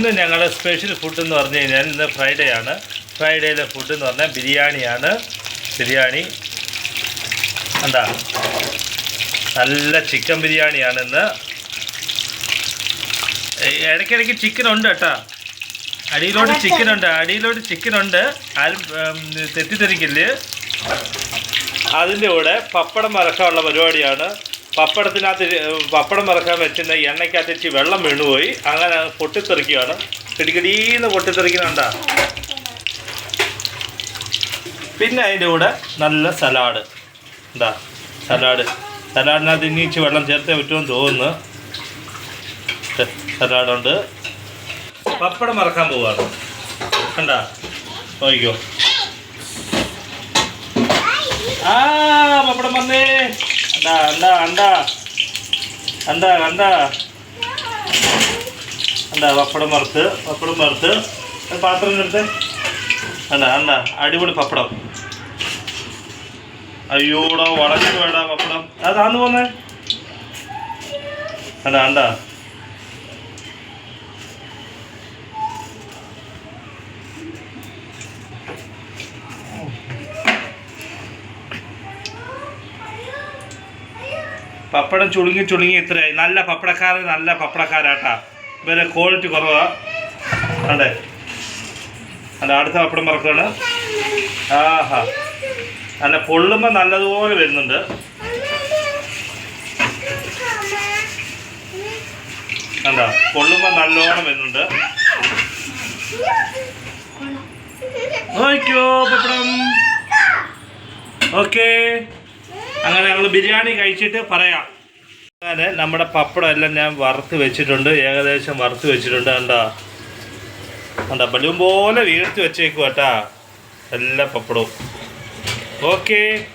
ഇന്ന് ഞങ്ങളുടെ special food എന്ന് പറഞ്ഞു കഴിഞ്ഞാൽ ഇന്ന് ഫ്രൈഡേ ആണ്. ഫ്രൈഡേയിലെ ഫുഡ് എന്ന് പറഞ്ഞാൽ ബിരിയാണിയാണ് ബിരിയാണി. എന്താ? നല്ല ചിക്കൻ ബിരിയാണിയാണ് ഇന്ന്. ഇടയ്ക്കിടയ്ക്ക് ചിക്കൻ ഉണ്ട് കേട്ടോ. അടിയിലോട്ട് ചിക്കൻ ഉണ്ട്. അടിയിലോട്ട് ചിക്കൻ ഉണ്ട്. ആരും തെറ്റിദ്ധരിക്കില്ലേ? അതിന്റെ കൂടെ പപ്പടം മറക്കാനുള്ള പരിപാടിയാണ്. പപ്പടത്തിനകത്ത് പപ്പടം മറക്കാൻ വെച്ചിരുന്ന എണ്ണയ്ക്കകത്ത് ഇച്ചിരി വെള്ളം വീണുപോയി. അങ്ങനെ പൊട്ടിത്തെറിക്കുകയാണ് കിടികിടീന്ന് പൊട്ടിത്തെറിക്കുന്നുണ്ടാ പിന്നെ അതിന്റെ കൂടെ നല്ല സലാഡ്. എന്താ സലാഡ്. സലാഡിനകത്ത് ഇനി ഇച്ചിരി വെള്ളം ചേർത്തേ പറ്റുമെന്ന് തോന്നുന്നു. സലാഡുണ്ട്. പപ്പടം മറക്കാൻ പോവാണ്. കണ്ടാ? നോക്കിക്കോ. ആ പപ്പടം വന്നേ. അണ്ടാ അണ്ടാ അണ്ടാ അണ്ടാ കണ്ടാ. അണ്ടാ പപ്പടം വറുത്ത് പപ്പടം വറുത്ത്. പാത്രം എടുത്ത്. അണ്ടാ അണ്ടാ അടിപൊളി പപ്പടം. അയ്യോടാ വളഞ്ഞു വേടാ പപ്പടം. അതാന്ന് പോന്നേ. അണ്ടാ അണ്ടാ പപ്പടം ചുളുങ്ങി ചുളുങ്ങി ഇത്രയായി. നല്ല പപ്പടക്കാരൻ നല്ല പപ്പടക്കാരാട്ടാ. ഇവരെ ക്വാളിറ്റി കുറവാ. അതെ അല്ല അടുത്ത പപ്പടം പറക്കാണ് ആഹാ. നല്ല പൊള്ളുമ്പോൾ നല്ലതുപോലെ വരുന്നുണ്ട്. കണ്ടോ? പൊള്ളുമ്പോൾ നല്ലോണം വരുന്നുണ്ട്. ഓക്കെ പപ്പടം. ഓക്കേ. അങ്ങനെ ഞങ്ങൾ ബിരിയാണി കഴിച്ചിട്ട് പറയാം. അങ്ങനെ നമ്മുടെ പപ്പടം എല്ലാം ഞാൻ വറുത്ത് വെച്ചിട്ടുണ്ട്. ഏകദേശം വറുത്ത് വെച്ചിട്ടുണ്ട്. കണ്ടാ? കണ്ടാ? ബലൂൺ പോലെ വീഴ്ത്തി വെച്ചേക്കും കേട്ടാ എല്ലാ പപ്പടവും. ഓക്കേ.